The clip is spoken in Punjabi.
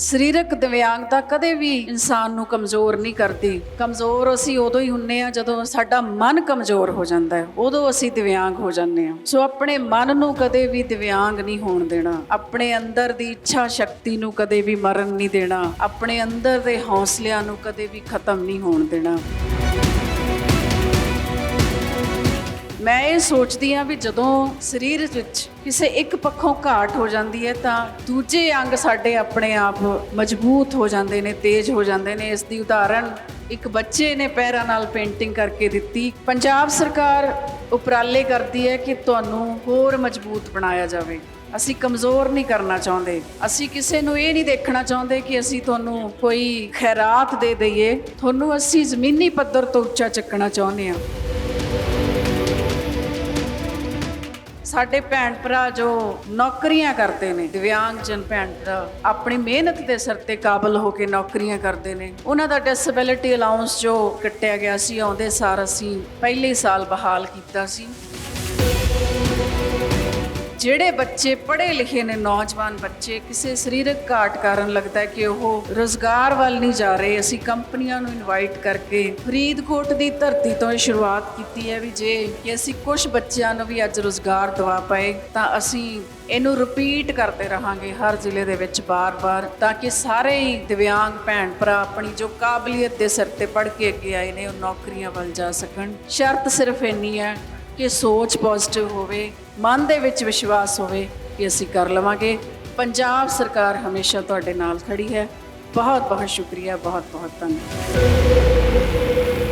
ਸਰੀਰਕ ਦਿਵਿਆਂਗਤਾ ਕਦੇ ਵੀ ਇਨਸਾਨ ਨੂੰ ਕਮਜ਼ੋਰ ਨਹੀਂ ਕਰਦੀ। ਕਮਜ਼ੋਰ ਅਸੀਂ ਉਦੋਂ ਹੀ ਹੁੰਨੇ ਆ ਜਦੋਂ ਸਾਡਾ ਮਨ ਕਮਜ਼ੋਰ ਹੋ ਜਾਂਦਾ ਹੈ। ਉਦੋਂ ਅਸੀਂ ਦਿਵਿਆਂਗ ਹੋ ਜਾਂਦੇ ਆ ਸੋ ਆਪਣੇ ਮਨ ਨੂੰ ਕਦੇ ਵੀ ਦਿਵਿਆਂਗ ਨਹੀਂ ਹੋਣ ਦੇਣਾ। ਆਪਣੇ ਅੰਦਰ ਦੀ ਇੱਛਾ ਸ਼ਕਤੀ ਨੂੰ ਕਦੇ ਵੀ ਮਰਨ ਨਹੀਂ ਦੇਣਾ। ਆਪਣੇ ਅੰਦਰ ਦੇ ਹੌਸਲਿਆਂ ਨੂੰ ਕਦੇ ਵੀ ਖਤਮ ਨਹੀਂ ਹੋਣ ਦੇਣਾ। ਮੈਂ ਇਹ ਸੋਚਦੀ ਆ ਵੀ ਜਦੋਂ ਸਰੀਰ ਵਿੱਚ ਕਿਸੇ ਇੱਕ ਪੱਖੋਂ ਘਾਟ ਹੋ ਜਾਂਦੀ ਹੈ ਤਾਂ ਦੂਜੇ ਅੰਗ ਸਾਡੇ ਆਪਣੇ ਆਪ ਮਜ਼ਬੂਤ ਹੋ ਜਾਂਦੇ ਨੇ, ਤੇਜ਼ ਹੋ ਜਾਂਦੇ ਨੇ। ਇਸ ਦੀ ਉਦਾਹਰਣ ਇੱਕ ਬੱਚੇ ਨੇ ਪੈਰਾਂ ਨਾਲ ਪੇਂਟਿੰਗ ਕਰਕੇ ਦਿੱਤੀ। ਪੰਜਾਬ ਸਰਕਾਰ ਉਪਰਾਲੇ ਕਰਦੀ ਹੈ ਕਿ ਤੁਹਾਨੂੰ ਹੋਰ ਮਜ਼ਬੂਤ ਬਣਾਇਆ ਜਾਵੇ। ਅਸੀਂ ਕਮਜ਼ੋਰ ਨਹੀਂ ਕਰਨਾ ਚਾਹੁੰਦੇ। ਅਸੀਂ ਕਿਸੇ ਨੂੰ ਇਹ ਨਹੀਂ ਦੇਖਣਾ ਚਾਹੁੰਦੇ ਕਿ ਅਸੀਂ ਤੁਹਾਨੂੰ ਕੋਈ ਖੈਰਾਤ ਦੇ ਦਈਏ। ਤੁਹਾਨੂੰ ਅਸੀਂ ਜ਼ਮੀਨੀ ਪੱਧਰ ਤੋਂ ਉੱਚਾ ਚੱਕਣਾ ਚਾਹੁੰਦੇ ਹਾਂ। ਸਾਡੇ ਭੈਣ ਭਰਾ ਜੋ ਨੌਕਰੀਆਂ ਕਰਦੇ ਨੇ, ਦਿਵਿਆਂਗਜਨ ਭੈਣ ਭਰਾ, ਆਪਣੀ ਮਿਹਨਤ ਦੇ ਸਿਰ ਤੇ ਕਾਬਲ ਹੋ ਕੇ ਨੌਕਰੀਆਂ ਕਰਦੇ ਨੇ, ਉਹਨਾਂ ਦਾ ਡਿਸੇਬਿਲਿਟੀ ਅਲਾਉਂਸ ਜੋ ਕੱਟਿਆ ਗਿਆ ਸੀ, ਆਉਂਦੇ ਸਾਰ ਅਸੀਂ ਪਹਿਲੇ ਸਾਲ ਬਹਾਲ ਕੀਤਾ ਸੀ। ਜਿਹੜੇ ਬੱਚੇ ਪੜ੍ਹੇ ਲਿਖੇ ਨੇ, ਨੌਜਵਾਨ ਬੱਚੇ, ਕਿਸੇ ਸਰੀਰਕ ਘਾਟ ਕਾਰਨ ਲੱਗਦਾ ਹੈ ਕਿ ਉਹ ਰੋਜ਼ਗਾਰ ਵੱਲ ਨਹੀਂ ਜਾ ਰਹੇ। ਅਸੀਂ ਕੰਪਨੀਆਂ ਨੂੰ ਇਨਵਾਈਟ ਕਰਕੇ ਫਰੀਦਕੋਟ ਦੀ ਧਰਤੀ ਤੋਂ ਇਹ ਸ਼ੁਰੂਆਤ ਕੀਤੀ ਹੈ ਵੀ ਜੇ ਕਿ ਅਸੀਂ ਕੁਝ ਬੱਚਿਆਂ ਨੂੰ ਵੀ ਅੱਜ ਰੋਜ਼ਗਾਰ ਦਵਾ ਪਾਏ, ਤਾਂ ਅਸੀਂ ਇਹਨੂੰ ਰਿਪੀਟ ਕਰਦੇ ਰਹਾਂਗੇ ਹਰ ਜ਼ਿਲ੍ਹੇ ਦੇ ਵਿੱਚ ਬਾਰ-ਬਾਰ, ਤਾਂ ਕਿ ਸਾਰੇ ਹੀ ਦਿਵਿਆਂਗ ਭੈਣ ਭਰਾ ਆਪਣੀ ਜੋ ਕਾਬਲੀਅਤ ਦੇ ਸਿਰ ਤੇ ਪੜ੍ਹ ਕੇ ਅੱਗੇ ਆਏ ਨੇ, ਉਹ ਨੌਕਰੀਆਂ ਵੱਲ ਜਾ ਸਕਣ। ਸ਼ਰਤ ਸਿਰਫ ਇੰਨੀ ਹੈ ਕਿ ਸੋਚ ਪੋਜ਼ਿਟਿਵ ਹੋਵੇ, ਮਨ ਦੇ ਵਿੱਚ ਵਿਸ਼ਵਾਸ ਹੋਵੇ ਕਿ ਅਸੀਂ ਕਰ ਲਵਾਂਗੇ। ਪੰਜਾਬ ਸਰਕਾਰ ਹਮੇਸ਼ਾ ਤੁਹਾਡੇ ਨਾਲ ਖੜੀ ਹੈ। ਬਹੁਤ ਬਹੁਤ ਸ਼ੁਕਰੀਆ ਬਹੁਤ ਬਹੁਤ ਧੰਨਵਾਦ।